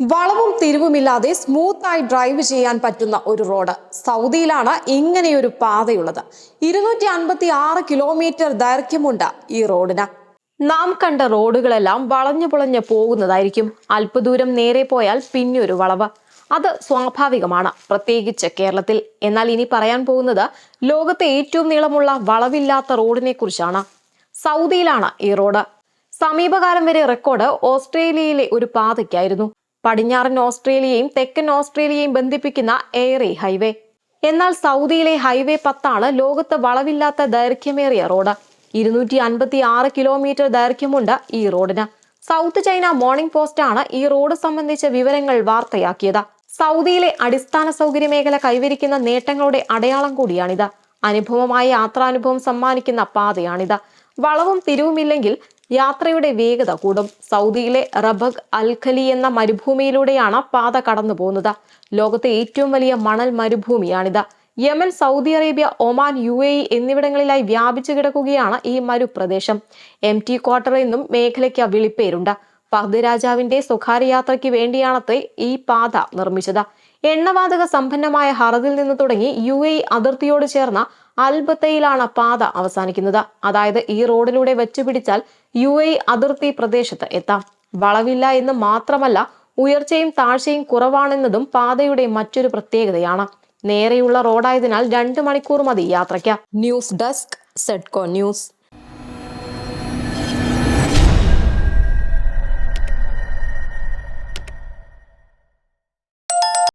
വളവും തിരിവുമില്ലാതെ സ്മൂത്തായി ഡ്രൈവ് ചെയ്യാൻ പറ്റുന്ന ഒരു റോഡ്. സൗദിയിലാണ് ഇങ്ങനെയൊരു പാതയുള്ളത്. ഇരുന്നൂറ്റി അൻപത്തി ആറ് കിലോമീറ്റർ ദൈർഘ്യമുണ്ട് ഈ റോഡിന്. നാം കണ്ട റോഡുകളെല്ലാം വളഞ്ഞു പുളഞ്ഞ് പോകുന്നതായിരിക്കും. അല്പദൂരം നേരെ പോയാൽ പിന്നൊരു വളവ്. അത് സ്വാഭാവികമാണ് പ്രത്യേകിച്ച് കേരളത്തിൽ. എന്നാൽ ഇനി പറയാൻ പോകുന്നത് ലോകത്തെ ഏറ്റവും നീളമുള്ള വളവില്ലാത്ത റോഡിനെ കുറിച്ചാണ് സൗദിയിലാണ് ഈ റോഡ്. സമീപകാലം വരെ റെക്കോർഡ് ഓസ്ട്രേലിയയിലെ ഒരു പാതയ്ക്കായിരുന്നു. പടിഞ്ഞാറൻ ഓസ്ട്രേലിയയും തെക്കൻ ഓസ്ട്രേലിയയും ബന്ധിപ്പിക്കുന്ന എയറി ഹൈവേ. എന്നാൽ സൗദിയിലെ ഹൈവേ പത്താണ് ലോകത്ത് വളവില്ലാത്ത ദൈർഘ്യമേറിയ റോഡ്. ഇരുന്നൂറ്റി അൻപത്തി ആറ് കിലോമീറ്റർ ദൈർഘ്യമുണ്ട് ഈ റോഡിന്. സൗത്ത് ചൈന മോർണിംഗ് പോസ്റ്റാണ് ഈ റോഡ് സംബന്ധിച്ച വിവരങ്ങൾ വാർത്തയാക്കിയത്. സൗദിയിലെ അടിസ്ഥാന സൗകര്യ മേഖല കൈവരിക്കുന്ന നേട്ടങ്ങളുടെ അടയാളം കൂടിയാണിത്. അനുഭവമായ യാത്രാനുഭവം സമ്മാനിക്കുന്ന പാതയാണിത്. വളവും തിരിവുമില്ലെങ്കിൽ യാത്രയുടെ വേഗത കൂടും. സൗദിയിലെ റബഗ് അൽഖലി എന്ന മരുഭൂമിയിലൂടെയാണ് പാത കടന്നു പോകുന്നത്. ലോകത്തെ ഏറ്റവും വലിയ മണൽ മരുഭൂമിയാണിത്. Yemen Saudi Arabia Oman U A E എന്നിവിടങ്ങളിലായി വ്യാപിച്ചു കിടക്കുകയാണ് ഈ മരുപ്രദേശം. എം ടി ക്വാർട്ടർ എന്നും മേഖലയ്ക്ക് വിളിപ്പേരുണ്ട്. ഫഹദ് രാജാവിന്റെ സ്വകാര്യ യാത്രയ്ക്ക് വേണ്ടിയാണത്തെ ഈ പാത നിർമ്മിച്ചത്. എണ്ണവാതക സമ്പന്നമായ ഹറദിൽ നിന്ന് തുടങ്ങി യു എ അതിർത്തിയോട് ചേർന്ന അൽബത്തയിലാണ് പാത അവസാനിക്കുന്നത്. അതായത് ഈ റോഡിലൂടെ വെച്ചുപിടിച്ചാൽ യു എ അതിർത്തി പ്രദേശത്ത് എത്താം. വളവില്ല എന്ന് മാത്രമല്ല ഉയർച്ചയും താഴ്ചയും കുറവാണെന്നതും പാതയുടെ മറ്റൊരു പ്രത്യേകതയാണ്. നേരെയുള്ള റോഡായതിനാൽ രണ്ട് മണിക്കൂർ മതി യാത്രയ്ക്ക്. ന്യൂസ് ഡെസ്ക് സെഡ്കോ ന്യൂസ്.